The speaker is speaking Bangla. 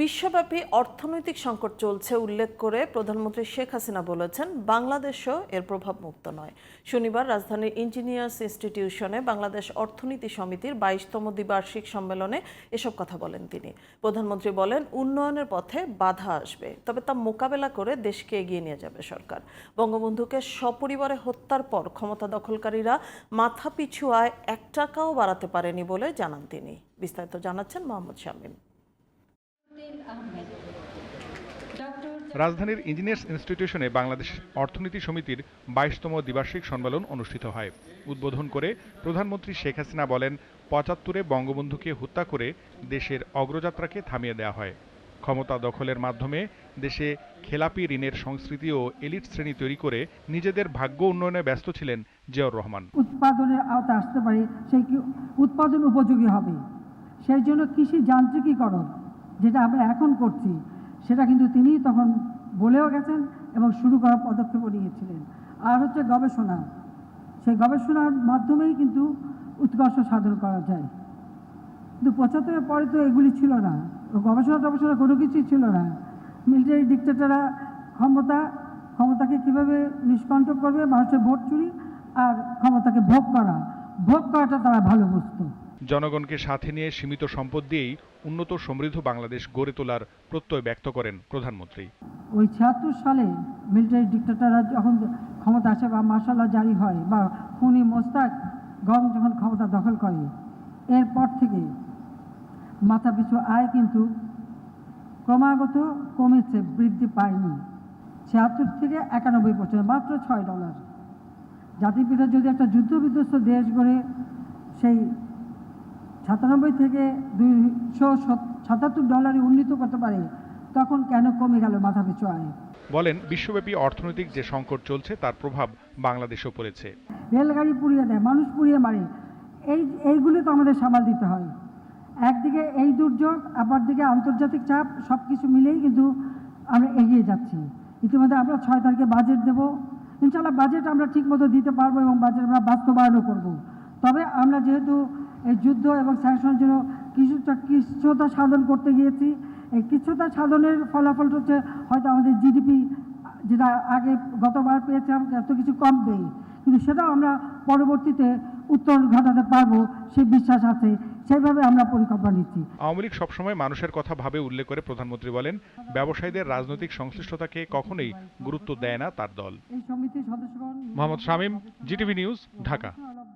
বিশ্বব্যাপী অর্থনৈতিক সংকট চলছে উল্লেখ করে প্রধানমন্ত্রী শেখ হাসিনা বলেছেন, বাংলাদেশও এর প্রভাব মুক্ত নয়। শনিবার রাজধানীর ইঞ্জিনিয়ার্স ইনস্টিটিউশনে বাংলাদেশ অর্থনীতি সমিতির বাইশতম দ্বিবার্ষিক সম্মেলনে এসব কথা বলেন তিনি। প্রধানমন্ত্রী বলেন, উন্নয়নের পথে বাধা আসবে, তবে তা মোকাবেলা করে দেশকে এগিয়ে নিয়ে যাবে সরকার। বঙ্গবন্ধুকে সপরিবারে হত্যার পর ক্ষমতা দখলকারীরা মাথাপিছু আয় এক টাকাও বাড়াতে পারেনি বলে জানান তিনি। বিস্তারিত জানাচ্ছেন মোহাম্মদ শামীম। রাজধানীর ইঞ্জিনিয়ার্স ইনস্টিটিউশনে বাংলাদেশ অর্থনীতি সমিতির বাইশতম দ্বিবার্ষিক সম্মেলন অনুষ্ঠিত হয়। উদ্বোধন করে প্রধানমন্ত্রী শেখ হাসিনা বলেন, পঁচাত্তরে বঙ্গবন্ধুকে হত্যা করে দেশের অগ্রযাত্রাকে থামিয়ে দেওয়া হয়। ক্ষমতা দখলের মাধ্যমে দেশে খেলাপি ঋণের সংস্কৃতি ও এলিট শ্রেণি তৈরি করে নিজেদের ভাগ্য উন্নয়নে ব্যস্ত ছিলেন জিয়াউর রহমান। উৎপাদনের আওতায় আসতে পারে, সেই উৎপাদন উপযোগী হবে। সেই জন্য কৃষি যান্ত্রিকীকরণ, যেটা আমরা এখন করছি সেটা কিন্তু তিনি তখন বলেও গেছেন এবং শুরু করার পদক্ষেপও নিয়েছিলেন। আর হচ্ছে গবেষণা। সেই গবেষণার মাধ্যমেই কিন্তু উৎকর্ষ সাধন করা যায়। কিন্তু পঁচাত্তরের পরে তো এগুলি ছিল না। গবেষণা টবেষণা কোনো কিছুই ছিল না। মিলিটারি ডিক্টেটররা ক্ষমতা, ক্ষমতাকে কীভাবে নিষ্কণ্টক করবে? মানুষের ভোট চুরি আর ক্ষমতাকে ভোগ করা। ভোগ করাটা তারা ভালো বুঝতো। জনগণকে সাথে নিয়ে সীমিত সম্পদ দিয়েই উন্নত সমৃদ্ধ বাংলাদেশ গড়ে তোলার প্রত্যয় ব্যক্ত করেন প্রধানমন্ত্রী। ওই ছিয়াত্তর সালে মিলিটারি ডিক্টেটররা যখন ক্ষমতা আসে বা মার্শাল্লাহ জারি হয় বা খুনি মোস্তাক গং যখন ক্ষমতা দখল করে, এরপর থেকে মাথাপিছু আয় কিন্তু ক্রমাগত কমেছে, বৃদ্ধি পায়নি। ছিয়াত্তর থেকে একানব্বই পর্যন্ত মাত্র ছয় ডলার। জাতিপিতা যদি একটা যুদ্ধ বিধ্বস্ত দেশ গড়ে সেই সাতানব্বই থেকে দুইশো সাতাত্তর ডলারে উন্নীত করতে পারে তখন কেন কমে গেল মাথাপিছু আয়? বলেন বিশ্বব্যাপী অর্থনৈতিক যে সংকট চলছে তার প্রভাব বাংলাদেশেও পড়েছে। রেলগাড়ি পুড়িয়ে দেয় মানুষ পুড়িয়ে মারে। এই এইগুলো তো আমাদের সামাল দিতে হয়। একদিকে এই দুর্যোগ আবার দিকে আন্তর্জাতিক চাপ সব কিছু মিলেই কিন্তু আমরা এগিয়ে যাচ্ছি। ইতিমধ্যে আমরা ছয় তারিখে বাজেট দেব। ইনশাল্লাহ বাজেট আমরা ঠিকমতো দিতে পারব এবং বাজেট আমরা বাস্তবায়নও করব। তবে আমরা যেহেতু এই যুদ্ধ এবং স্যাংশনের জন্য কিছুটা কিছুটা সাধন করতে গিয়েছি। এই কিছুটা সাধনের ফলাফলটা হচ্ছে হয়তো আমাদের জিডিপি যেটা আগে গতবার পেয়েছিলাম এত কিছু কম দেই কিন্তু সেটাও আমরা পরবর্তীতে উত্তর ঘটাতে পারব সেই বিশ্বাস আছে। সেইভাবে আমরা পরিকল্পনা নিচ্ছি। আওয়ামী লীগ সবসময় মানুষের কথা ভাবে উল্লেখ করে প্রধানমন্ত্রী বলেন ব্যবসায়ীদের রাজনৈতিক সংশ্লিষ্টতাকে কখনোই গুরুত্ব দেয় না তার দল। এই সমিতির সদস্যগণ মোহাম্মদ শামীম জিটিভি নিউজ ঢাকা।